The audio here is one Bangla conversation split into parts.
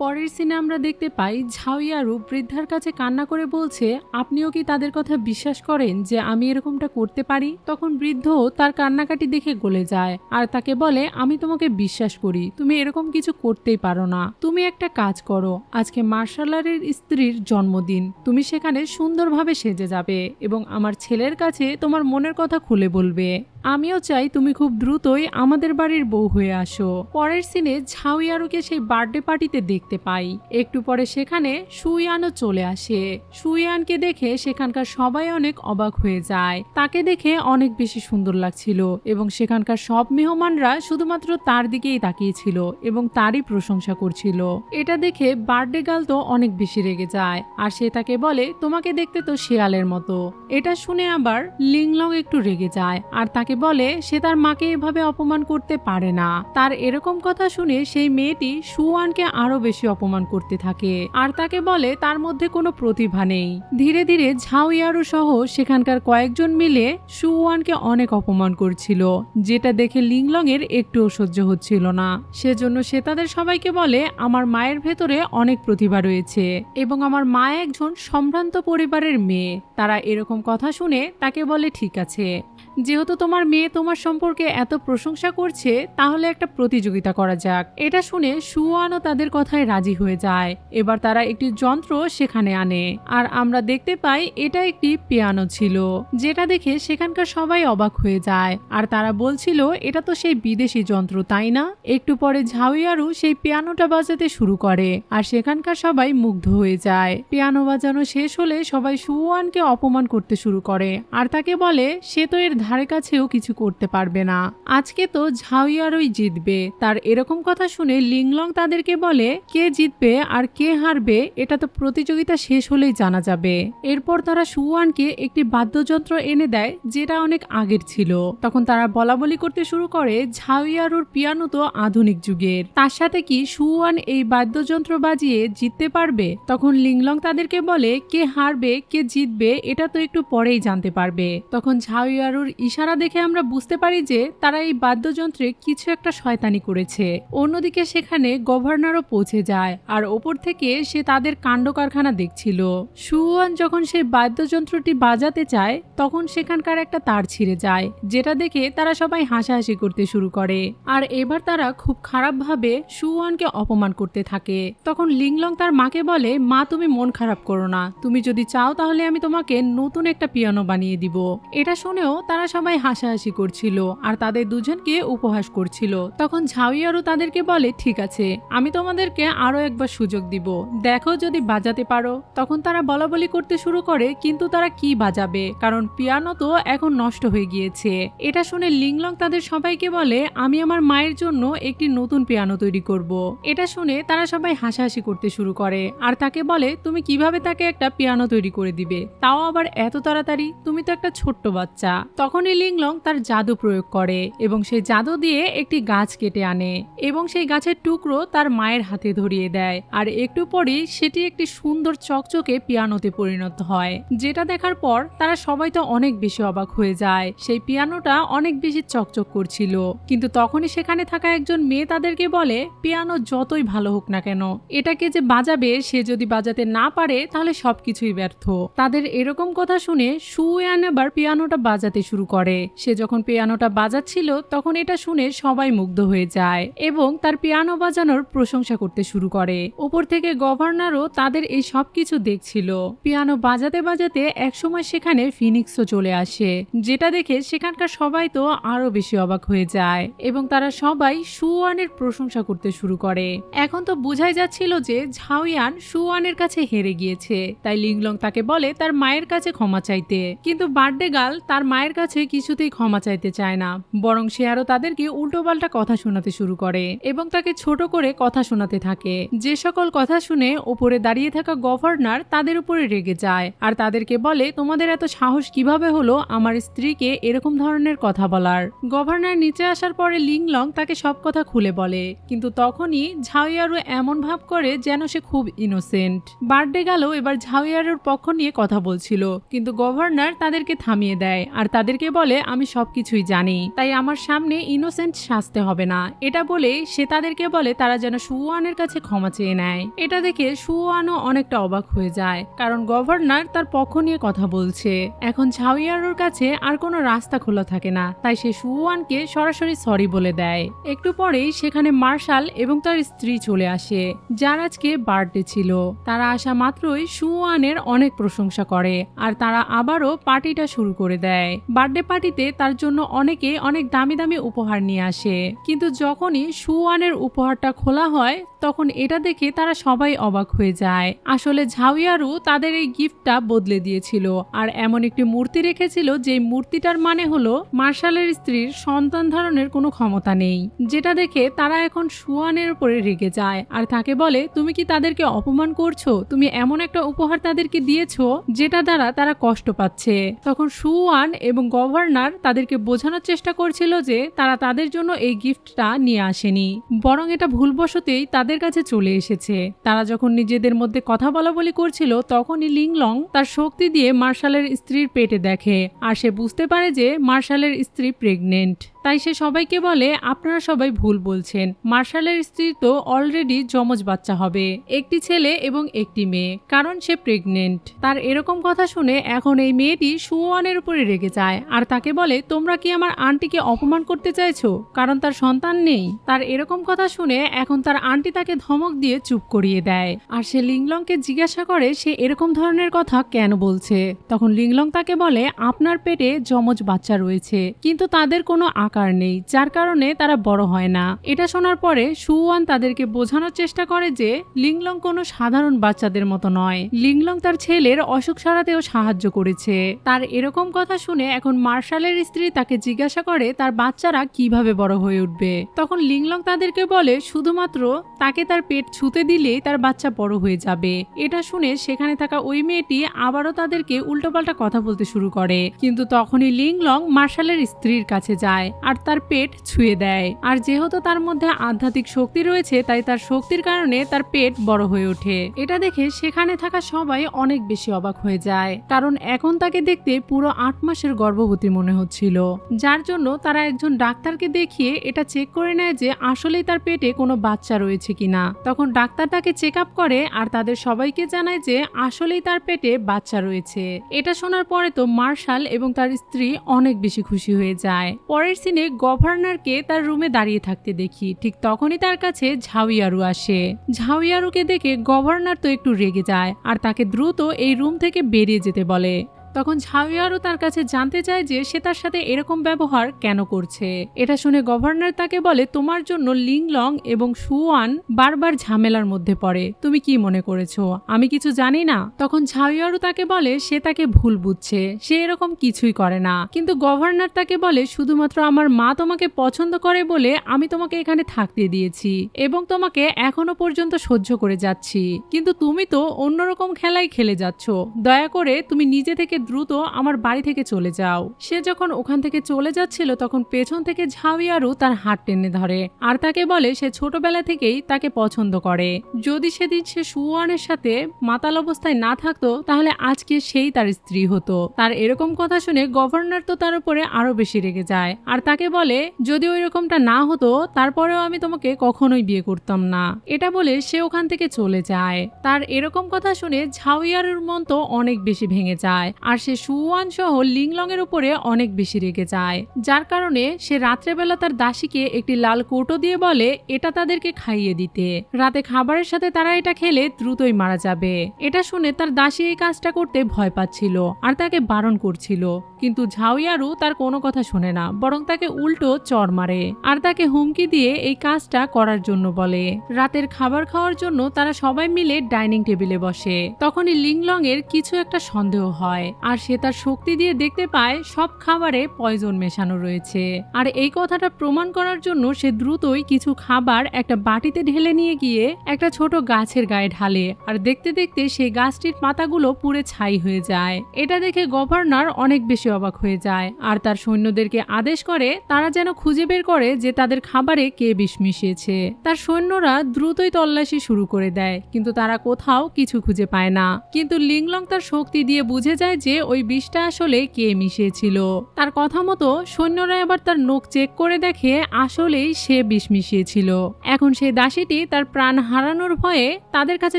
পরের সিনে আমরা দেখতে পাই ঝাউইয়া রূপ বৃদ্ধার কাছে কান্না করে বলছে, আপনিও কি তাদের কথা বিশ্বাস করেন যে আমি এরকমটা করতে পারি? তখন বৃদ্ধ তার কান্নাকাটি দেখে গলে যায় আর তাকে বলে, আমি তোমাকে বিশ্বাস করি, তুমি এরকম কিছু করতেই পারো না। তুমি একটা কাজ করো, আজকে মার্শাল আর্টের স্ত্রীর জন্মদিন। তুমি সেখানে সুন্দরভাবে সেজে যাবে এবং আমার ছেলের কাছে তোমার মনের কথা খুলে বলবে। আমিও চাই তুমি খুব দ্রুতই আমাদের বাড়ির বউ হয়ে আসো। পরের সিনে ঝাউইয়ারুকে সেই বার্থডে পার্টিতে দেখতে পাই। একটু পরে সেখানে সুইয়ানও চলে আসে। সুইয়ানকে দেখে সেখানকার সবাই অনেক অবাক হয়ে যায়। তাকে দেখে অনেক বেশি সুন্দর লাগছিল এবং সেখানকার সব মেহমানরা শুধুমাত্র তার দিকেই তাকিয়েছিল এবং তারই প্রশংসা করছিল। এটা দেখে বার্থডে গাল তো অনেক বেশি রেগে যায় আর সে তাকে বলে, তোমাকে দেখতে তো শেয়ালের মতো। এটা শুনে আবার লিংলং একটু রেগে যায় আর তাকে বলে, সে তার মাকে এভাবে অপমান করতে পারে না। তার এরকম কথা শুনে সেই মেয়েটি সুয়ানকে আরও বেশি অপমান করতে থাকে। আর তাকে বলে, তার মধ্যে কোনো প্রতিভা নেই। ধীরে ধীরে ঝাউইয়ারু সহ সেখানকার কয়েকজন মিলে সুয়ানকে অনেক অপমান করছিল, যেটা দেখে লিংলং এর একটুও সহ্য হচ্ছিল না। সেজন্য সে তাদের সবাইকে বলে, আমার মায়ের ভেতরে অনেক প্রতিভা রয়েছে এবং আমার মা একজন সম্ভ্রান্ত পরিবারের মেয়ে। তারা এরকম কথা শুনে তাকে বলে, ঠিক আছে। যেহেতু তোমার মেয়ে তোমার সম্পর্কে এত প্রশংসা করছে, তাহলে একটা প্রতিযোগিতা করা যাক। এটা শুনে সুয়ানও তাদের কথায় রাজি হয়ে যায়। এবার তারা একটি যন্ত্র সেখানে আনে। আর আমরা দেখতে পাই এটা একটি পিয়ানো ছিল, যেটা দেখে সেখানকার সবাই অবাক হয়ে যায়। আর তারা বলছিল, এটা তো সেই বিদেশি যন্ত্র, তাই না? একটু পরে ঝাউইয়ারু সেই পিয়ানোটা বাজাতে শুরু করে। আর সেখানকার সবাই মুগ্ধ হয়ে যায়। পিয়ানো বাজানো শেষ হলে সবাই সুয়ানকে অপমান করতে শুরু করে। আর তাকে বলে, সে তো এর ধারে কাছেও কিছু করতে পারবে না। আজকে তো ঝাউইয়ারই জিতবে। তার এরকম কথা শুনে লিংলং তাদেরকে বলে, কে জিতবে আর কে হারবে, এটা তো প্রতিযোগিতা শেষ হলেই জানা যাবে। এরপর তারা সুয়ানকে একটি বাদ্যযন্ত্র এনে দেয়, যেটা অনেক আগের ছিল। তখন তারা বলা বলি করতে শুরু করে, ঝাউইয়ারুর পিয়ানো তো আধুনিক যুগের। তার সাথে কি সুয়ান এই বাদ্যযন্ত্র বাজিয়ে জিততে পারবে? তখন লিংলং তাদেরকে বলে, কে হারবে, কে জিতবে, এটা তো একটু পরেই জানতে পারবে। তখন ঝাউইয়ারুর ইশারা দেখে আমরা বুঝতে পারি যে তারা এই বাদ্যযন্ত্রে কিছু একটা শয়তানি করেছে। অন্যদিকে সেখানে গভর্নরও পৌঁছে যায় আর ওপর থেকে সে তাদের কাণ্ড কারখানা দেখছিল। সুয়ান যখন সেই বাদ্যযন্ত্রটি বাজাতে চায়, তখন সেখানকার একটা তার ছিঁড়ে যায়, যেটা দেখে তারা সবাই হাসাহাসি করতে শুরু করে। আর এবার তারা খুব খারাপভাবে সুয়ানকে অপমান করতে থাকে। তখন লিংলং তার মাকে বলে, মা, তুমি মন খারাপ করো না। তুমি যদি চাও তাহলে আমি তোমাকে নতুন একটা পিয়ানো বানিয়ে দিব। এটা শুনেও তারা সবাই হাসাহাসি করছিল আর তাদের দুজনকে উপহাস করছিল। তখন ঝাউইয়ারও তাদেরকে বলে, ঠিক আছে, আমি তোমাদেরকে আরও একবার সুযোগ দিব। দেখো যদি বাজাতে পারো। তখন তারা বলা বলি করতে শুরু করে, কিন্তু তারা কি বাজাবে? কারণ পিয়ানো তো এখন নষ্ট হয়ে গিয়েছে। এটা শুনে লিংলং তাদের সবাইকে বলে, আমি আমার মায়ের জন্য একটি নতুন পিয়ানো তৈরি করব। এটা শুনে তারা সবাই হাসাহাসি করতে শুরু করে। আর তাকে বলে, তুমি কীভাবে তাকে একটা পিয়ানো তৈরি করে দিবে? তাও আবার এত তাড়াতাড়ি? তুমি তো একটা ছোট্ট বাচ্চা। তখনই লিংলং তার জাদু প্রয়োগ করে এবং সেই জাদু দিয়ে একটি গাছ কেটে আনে এবং সেই গাছের টুকরো তার মায়ের হাতে ধরিয়ে দেয়। আর একটু পরেই সেটি একটি সুন্দর চকচকে পিয়ানোতে পরিণত হয়, যেটা দেখার পর তারা সবাই তো অনেক বেশি অবাক হয়ে যায়। সেই পিয়ানোটা অনেক বেশি চকচক করছিল। কিন্তু তখনই সেখানে থাকা একজন মেয়ে তাদেরকে বলে, পিয়ানো যতই ভালো হোক না কেন, এটাকে যে বাজাবে সে যদি বাজাতে না পারে তাহলে সবকিছুই ব্যর্থ। তাদের এরকম কথা শুনে সুয়ান আবার পিয়ানোটা বাজাতে শুরু করে। সে যখন পিয়ানোটা বাজাচ্ছিল, তখন এটা শুনে সবাই মুগ্ধ হয়ে যায় এবং তার পিয়ানো বাজানোর প্রশংসা করতে শুরু করে। ওপর থেকে গভর্নরও তাদের এই সব কিছু দেখছিল। পিয়ানো বাজাতে বাজাতে একসময় সেখানে ফিনিক্সও চলে আসে, যেটা দেখে সেখানকার সবাই তো আরও বেশি অবাক হয়ে যায় এবং তারা সবাই সুয়ানের প্রশংসা করতে শুরু করে। এখন তো বোঝাই যাচ্ছিল যে ঝাউয়ান সুয়ানের কাছে হেরে গিয়েছে, তাই লিংলং তাকে বলে তার মায়ের কাছে ক্ষমা চাইতে। কিন্তু বার্থডে গার্ল তার মায়ের কাছে কিছুতেই ক্ষমা চাইতে চায় না, বরং সে আরও তাদেরকে উল্টোপাল্টা কথা শোনাতে শুরু করে এবং তাকে ছোট করে কথা শোনাতে থাকে। যে সকল কথা শুনে ওপরে দাঁড়িয়ে থাকা গভর্নর তাদের উপরে রেগে যায় আর তাদেরকে বলে, তোমাদের এত সাহস কীভাবে হলো আমার স্ত্রীকে এরকম ধরনের কথা বলার? গভর্নর নিচে আসার পরে লিংলং তাকে সব কথা খুলে বলে, কিন্তু তখনই ঝাউইয়ারু এমন ভাব করে যেন সে খুব ইনোসেন্ট বার্থডে গেল, এবার ঝাউইয়ারুর পক্ষ নিয়ে কথা বলছিল, কিন্তু গভর্নর তাদেরকে থামিয়ে দেয় আর তাদেরকে তাদেরকে বলে, আমি সবকিছুই জানি, তাই আমার সামনে ইনোসেন্ট সাজতে হবে না। এটা বলে সে তাদেরকে বলে, তারা যেন সুয়ানের কাছে ক্ষমা চেয়ে নেয়। এটা দেখে সুওয়ানও অনেকটা অবাক হয়ে যায়, কারণ গভর্নর তার পক্ষ নিয়ে কথা বলছে। এখন ঝাউইয়ারোর কাছে আর কোনো রাস্তা খোলা থাকে না, তাই সে সুওয়ানকে সরাসরি সরি বলে দেয়। একটু পরেই সেখানে মার্শাল এবং তার স্ত্রী চলে আসে, যার আজকে বার্থডে ছিল। তারা আসা মাত্রই সুওয়ানের অনেক প্রশংসা করে, আর তারা আবারও পার্টিটা শুরু করে দেয়। বার্থডে পার্টিতে তার জন্য অনেকে অনেক দামি দামি উপহার নিয়ে আসে। কিন্তু যখনই সুয়ানের উপহারটা খোলা হয়, তখন এটা দেখে তারা সবাই অবাক হয়ে যায়। আসলে ঝাউয়ারু তাদের এই গিফটটা বদলে দিয়েছিল আর এমন একটি মূর্তি রেখেছিল যে মূর্তিটার মানে হলো মার্শালের স্ত্রীর সন্তান ধারণের কোনো ক্ষমতা নেই, যেটা দেখে তারা এখন সুয়ানের উপরে রেগে যায় আর তাকে বলে, তুমি কি তাদেরকে অপমান করছ? তুমি এমন একটা উপহার তাদেরকে দিয়েছ যেটা দ্বারা তারা কষ্ট পাচ্ছে। তখন সুয়ান এবং গভর্নর তাদেরকে বোঝানোর চেষ্টা করছিল যে তারা তাদের জন্য এই গিফটটা নিয়ে আসেনি। বরং এটা ভুলবশতেই তাদের কাছে চলে এসেছে। তারা যখন নিজেদের মধ্যে কথা বলা বলি করছিল, তখনই লিংলং তার শক্তি দিয়ে মার্শালের স্ত্রীর পেটে দেখে। আর সে বুঝতে পারে যে মার্শালের স্ত্রী প্রেগনেন্ট। তাই সে সবাইকে বলে, আপনারা সবাই ভুল বলছেন। মার্শালের স্ত্রীর তো অলরেডি যমজ বাচ্চা হবে। একটি ছেলে এবং একটি মেয়ে। কারণ সে প্রেগনেন্ট তার এরকম কথা শুনে এখন এই মেয়েটি সুয়ানের উপরে রেগে যায় আর তাকে বলে, তোমরা কি আমার আন্টিকে অপমান করতে চাইছো? কারণ তার সন্তান নেই। তার এরকম কথা শুনে এখন তার আন্টি তাকে ধমক দিয়ে চুপ করিয়ে দেয়। আর সে লিংলংকে জিজ্ঞাসা করে, সে এরকম ধরনের কথা কেন বলছে? তখন লিংলং তাকে বলে, আপনার পেটে যমজ বাচ্চা রয়েছে। কিন্তু তাদের কোনো আকার নেই, যার কারণে তারা বড় হয় না। এটা শোনার পরে সুওয়ান তাদেরকে বোঝানোর চেষ্টা করে যে লিংলং কোনো সাধারণ বাচ্চাদের মতো নয়। লিংলং তার ছেলের অসুখ সারাতেও সাহায্য করেছে। তার এরকম কথা শুনে এখন মার্শালের স্ত্রী তাকে জিজ্ঞাসা করে তার বাচ্চারা কীভাবে বড় হয়ে উঠবে। তখন লিংলং তাদেরকে বলে, শুধুমাত্র তাকে তার পেট ছুতে দিলেই তার বাচ্চা বড় হয়ে যাবে। এটা শুনে সেখানে থাকা ওই মেয়েটি আবারও তাদেরকে উল্টোপাল্টা কথা বলতে শুরু করে। কিন্তু তখনই লিংলং মার্শালের স্ত্রীর কাছে যায়। আর তার পেট ছুঁয়ে দেয়। আর যেহেতু তার মধ্যে আধ্যাত্মিক শক্তি রয়েছে, তাই তার শক্তির কারণে তার পেট বড় হয়ে ওঠে। এটা দেখে সেখানে থাকা সবাই অনেক বেশি অবাক হয়ে যায়। কারণ এখন তাকে দেখতে পুরো আট মাসের গর্ভবতী মনে হচ্ছিল। যার জন্য তারা একজন ডাক্তারকে দেখিয়ে এটা চেক করে নেয় যে আসলেই তার পেটে কোনো বাচ্চা রয়েছে কিনা। তখন ডাক্তার তাকে চেক আপ করে আর তাদের সবাইকে জানায় যে আসলেই তার পেটে বাচ্চা রয়েছে। এটা শোনার পরে তো মার্শাল এবং তার স্ত্রী অনেক বেশি খুশি হয়ে যায়। পরের সিনে গভর্নরকে তার রুমে দাঁড়িয়ে থাকতে দেখি। ঠিক তখনই তার কাছে ঝাউইয়ারু আসে। ঝাউইয়ারুকে দেখে গভর্নর তো একটু রেগে যায় আর তাকে দ্রুত এই রুম থেকে বেরিয়ে যেতে বলে। তখন ঝাউয়ারও তার কাছে জানতে চায় যে সে তার সাথে এরকম ব্যবহার কেন করছে। এটা শুনে গভর্নর তাকে বলে, তোমার জন্য লিংলং এবং সুয়ান বারবার ঝামেলার মধ্যে পড়ে। তুমি কি মনে করেছ? আমি কিছু জানি না। তখন ঝাউয়ারু তাকে বলে, সে তাকে ভুল বুঝছে। সে এরকম কিছুই করে না। কিন্তু গভর্নর তাকে বলে, শুধুমাত্র আমার মা তোমাকে পছন্দ করে বলে আমি তোমাকে এখানে থাকতে দিয়েছি এবং তোমাকে এখনও পর্যন্ত সহ্য করে যাচ্ছি। কিন্তু তুমি তো অন্যরকম খেলাই খেলে যাচ্ছ। দয়া করে তুমি নিজে থেকে দ্রুত আমার বাড়ি থেকে চলে যাও। সে যখন ওখান থেকে চলে যাচ্ছিল, তখন পেছন থেকে ঝাউইয়ারু তার হাত টেনে ধরে আর তাকে বলে সে ছোটবেলা থেকেই তাকে পছন্দ করে। যদি সেদিন সে সুয়ানের সাথে মাতাল অবস্থায় না থাকতো, তাহলে আজকে সেই তার স্ত্রী হতো। তার এরকম কথা শুনে গভর্নর তো তার উপরে আরও বেশি রেগে যায়। আর তাকে বলে, যদি ওই রকমটা না হতো, তারপরেও আমি তোমাকে কখনোই বিয়ে করতাম না। এটা বলে সে ওখান থেকে চলে যায়। তার এরকম কথা শুনে ঝাউইয়ারুর মন তো অনেক বেশি ভেঙে যায়। আর সে সুয়ান সহ লিংলং এর উপরে অনেক বেশি রেগে যায়। যার কারণে সে রাত্রেবেলা তার দাসীকে একটি লাল কৌটো দিয়ে বলে, এটা তাদেরকে খাইয়ে দিতে। রাতে খাবারের সাথে তারা এটা খেলে দ্রুতই মারা যাবে। এটা শুনে তার দাসী এই কাজটা করতে ভয় পাচ্ছিল আর তাকে বারণ করছিল। কিন্তু ঝাউয়ারু তার কোনো কথা শোনে না, বরং তাকে উল্টো চর মারে আর তাকে হুমকি দিয়ে এই কাজটা করার জন্য বলে। রাতের খাবার খাওয়ার জন্য তারা সবাই মিলে ডাইনিং টেবিলে বসে। তখনই লিংলং এর কিছু একটা সন্দেহ হয়। আর সে তার শক্তি দিয়ে দেখতে পায় সব খাবারে পয়জন মেশানো রয়েছে। আর এই কথাটা প্রমাণ করার জন্য সে দ্রুতই কিছু খাবার একটা বাটিতে ঢেলে নিয়ে গিয়ে একটা ছোট গাছের গায়ে ঢালে। আর দেখতে দেখতে সেই গাছটির পাতাগুলো পুড়ে ছাই হয়ে যায়। এটা দেখে গভর্নর অনেক বেশি অবাক হয়ে যায়। আর তার সৈন্যদেরকে আদেশ করে, তারা যেন খুঁজে বের করে যে তাদের খাবারে কে বিষ মিশিয়েছে। তার সৈন্যরা দ্রুতই তল্লাশি শুরু করে দেয়, কিন্তু তারা কোথাও কিছু খুঁজে পায় না। কিন্তু লিংলং তার শক্তি দিয়ে বুঝে যায় যে যে ওই বিষটা আসলে কে মিশিয়েছিল। তার কথা মতো সৈন্যরা এবার তার নখ চেক করে দেখে আসলেই সে বিষ মিশিয়েছিল। এখন সেই দাসীটি তার প্রাণ হারানোর ভয়ে তাদের কাছে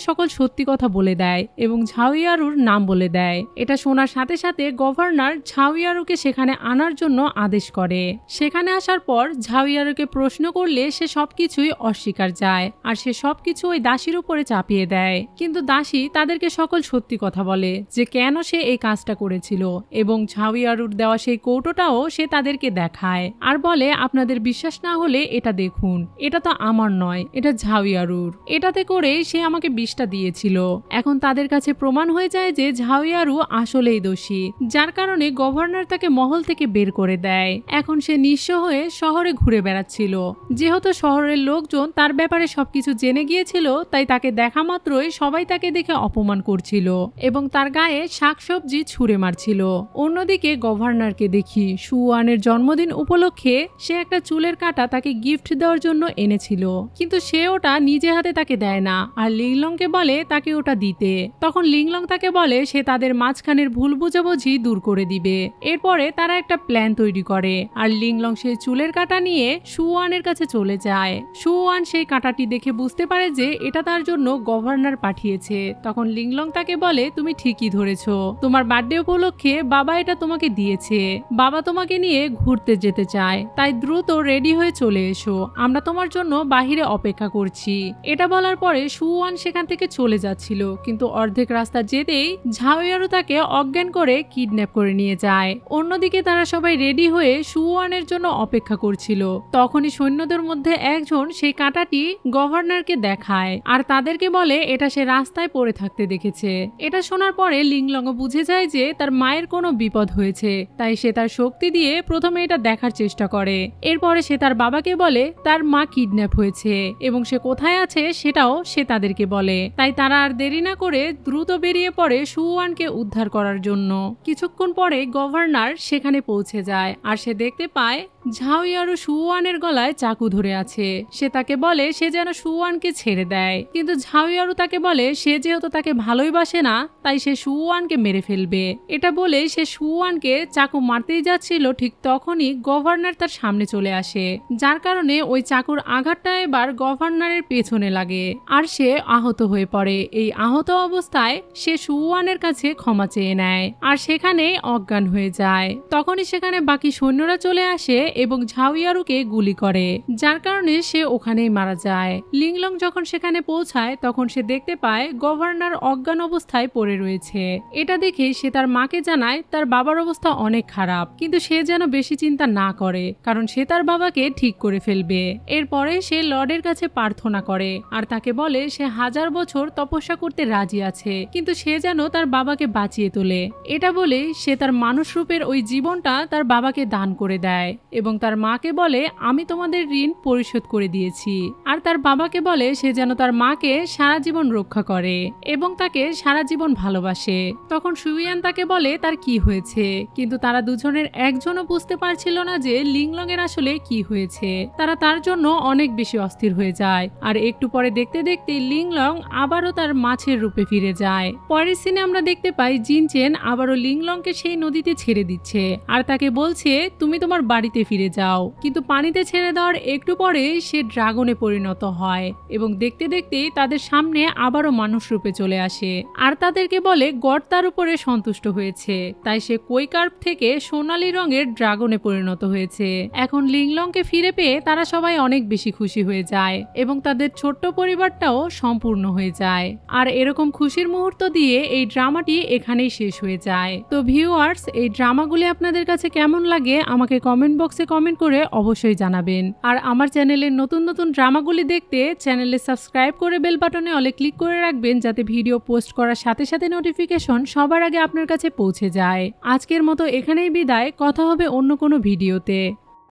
সকল সত্যি কথা বলে দেয় এবং ঝাউইয়ারুর নাম বলে দেয়। এটা শোনার সাথে সাথে গভর্নর ঝাউইয়ারুকে সেখানে আনার জন্য আদেশ করে। সেখানে আসার পর ঝাউইয়ারুকে প্রশ্ন করলে সে সবকিছুই অস্বীকার যায় আর সে সবকিছু ওই দাসীর উপরে চাপিয়ে দেয়। কিন্তু দাসী তাদেরকে সকল সত্যি কথা বলে যে কেন সে এই কাজটা করেছিল এবং ঝাউইয়ারুর দেওয়া সেই কৌটোটাও সে তাদেরকে দেখায় আর বলে, আপনাদের বিশ্বাস না হলে এটা দেখুন। এটা তো আমার নয়, এটা ঝাউইয়ারুর এটাতে করে সে আমাকে বিষটা দিয়েছিল। এখন তাদের কাছে প্রমাণ হয়ে যায় যে ঝাউইয়ারু আসলেই দোষী। যার কারণে গভর্নর তাকে মহল থেকে বের করে দেয়। এখন সে নিঃস্ব হয়ে শহরে ঘুরে বেড়াচ্ছিল। যেহেতু শহরের লোকজন তার ব্যাপারে সবকিছু জেনে গিয়েছিল, তাই তাকে দেখা মাত্রই সবাই তাকে দেখে অপমান করছিল এবং তার গায়ে শাকসবজি ছুঁড়ে মারছিল। অন্যদিকে গভর্নরকে দেখি সুয়ানের জন্মদিন উপলক্ষে সে একটা চুলের কাটা তাকে গিফট দেওয়ার জন্য এনেছিল। কিন্তু সে ওটা নিজে হাতে তাকে দেয় না আর লিংলংকে বলে তাকে ওটা দিতে। তখন লিংলং তাকে বলে সে তাদের মাঝখানের ভুল বুঝাবুঝি দূর করে দিবে। এরপরে তারা একটা প্ল্যান তৈরি করে আর লিংলং সেই চুলের কাটা নিয়ে সুয়ানের কাছে চলে যায়। সুয়ান সেই কাঁটাটি দেখে বুঝতে পারে যে এটা তার জন্য গভর্নর পাঠিয়েছে। তখন লিংলং তাকে বলে, তুমি ঠিকই ধরেছো। তোমার বার্থডে উপলক্ষে বাবা এটা তোমাকে দিয়েছে। বাবা তোমাকে নিয়ে ঘুরতে যেতে চায়। তাই দ্রুত রেডি হয়ে চলে এসো। আমরা তোমার জন্য বাহিরে অপেক্ষা করছি। এটা বলার পরে সুওয়ান সেখান থেকে চলে যাচ্ছিল। কিন্তু অর্ধেক রাস্তা যেতেই ঝাউয়ারু তাকে অজ্ঞান করে কিডন্যাপ করে নিয়ে যায়। অন্যদিকে তারা সবাই রেডি হয়ে সুওয়ানের জন্য অপেক্ষা করছিল। তখনই সৈন্যদের মধ্যে একজন সেই কাঁটাটি গভর্নরকে দেখায়। আর তাদেরকে বলে, এটা সে রাস্তায় পড়ে থাকতে দেখেছে। এটা শোনার পরে লিংলং বুঝে যায় যে তার মায়ের কোনো বিপদ হয়েছে, তাই সে তার শক্তি দিয়ে প্রথমে এটা দেখার চেষ্টা করে। এরপরে সে তার বাবাকে বলে, তার মা কিডন্যাপ হয়েছে এবং সে কোথায় আছে সেটাও সে তাদেরকে বলে। তাই তারা আর দেরি না করে দ্রুত বেরিয়ে পড়ে সুওয়ানকে উদ্ধার করার জন্য। কিছুক্ষণ পরে গভর্নর সেখানে পৌঁছে যায় আর সে দেখতে পায় ঝাউইয়ারু সুওয়ানের গলায় চাকু ধরে আছে। সে তাকে বলে, সে যেন সুওয়ানকে ছেড়ে দেয়। কিন্তু ঝাউইয়ারু তাকে বলে, সে যেহেতু তাকে ভালোই বাসে না, তাই সে সুওয়ানকে মেরে ফেলবে। এটা বলে সে সুয়ানকে চাকু মারতেই যাচ্ছিল, ঠিক তখনই গভর্নর তার সামনে চলে আসে। যার কারণে ওই চাকুর আঘাতটা এবার গভর্নরের পেছনে লাগে আর সে আহত হয়ে পড়ে। এই আহত অবস্থায় সে সুয়ানের কাছে ক্ষমা চেয়ে নেয় আর সেখানে অজ্ঞান হয়ে যায়। তখনই সেখানে বাকি সৈন্যরা চলে আসে এবং ঝাউইয়ারুকে গুলি করে। যার কারণে সে ওখানেই মারা যায়। লিংলং যখন সেখানে পৌঁছায়, তখন সে দেখতে পায় গভর্নর অজ্ঞান অবস্থায় পড়ে রয়েছে। এটা দেখে সে তার মাকে জানায়, তার বাবার অবস্থা অনেক খারাপ, কিন্তু সে যেন বেশি চিন্তা না করে, কারণ সে তার বাবাকে ঠিক করে ফেলবে। এরপরে সে লর্ডের কাছে প্রার্থনা করে, আর তাকে বলে, সে হাজার বছর তপস্যা করতে রাজি আছে, কিন্তু সে যেন তার বাবাকে বাঁচিয়ে তোলে। এটা বলে সে তার মানুষ রূপের ওই জীবনটা তার বাবাকে দান করে দেয় এবং তার মাকে বলে, আমি তোমাদের ঋণ পরিশোধ করে দিয়েছি। আর তার বাবাকে বলে, সে যেন তার মাকে সারা জীবন রক্ষা করে এবং তাকে সারা জীবন ভালোবাসে। তখন সুইয়ান তাকে বলে, তার কি হয়েছে? কিন্তু তারা দুজনের একজনও বুঝতে পারছিল না যে লিংলং এর আসলে কি হয়েছে। তারা তার জন্য অনেক বেশি অস্থির হয়ে যায়। আর একটু পরে দেখতে দেখতে লিংলং আবারও তার মাছের রূপে ফিরে যায়। পরের সিনে আমরা দেখতে পাই জিনচেন আবারও লিংলংকে সেই নদীতে ছেড়ে দিচ্ছে। আর তাকে বলছে, তুমি তোমার বাড়িতে ফিরে যাও। কিন্তু পানিতে ছেড়ে দেওয়ার একটু পরে সে ড্রাগনে পরিণত হয় এবং দেখতে দেখতেই তাদের সামনে আবারও মানুষ রূপে চলে আসে। আর তাদেরকে বলে গড় তার উপরে সন্তুষ্ট হয়েছে। তাই সে কৈকার্প থেকে সোনালী রঙের ড্রাগনে পরিণত হয়েছে। এখন লিংলংকে ফিরে পেয়ে তারা সবাই অনেক বেশি খুশি হয়ে যায় এবং তাদের ছোট্ট পরিবারটাও সম্পূর্ণ হয়ে যায়। আর এরকম খুশির মুহূর্ত দিয়ে এই ড্রামাটি এখানেই শেষ হয়ে যায়। তো ভিউয়ার্স, এই ড্রামাগুলি আপনাদের কাছে কেমন লাগে আমাকে কমেন্ট বক্সে কমেন্ট করে অবশ্যই জানাবেন। আর আমার চ্যানেলের নতুন নতুন ড্রামাগুলি দেখতে চ্যানেলে সাবস্ক্রাইব করে বেল বাটনে অলে ক্লিক করে রাখবেন যাতে ভিডিও পোস্ট করার সাথে সাথে নোটিফিকেশন সবার আগে আপনার কাছে পৌঁছে যায়। আজকের মতো এখানেই বিদায়। কথা হবে অন্য কোনো ভিডিওতে।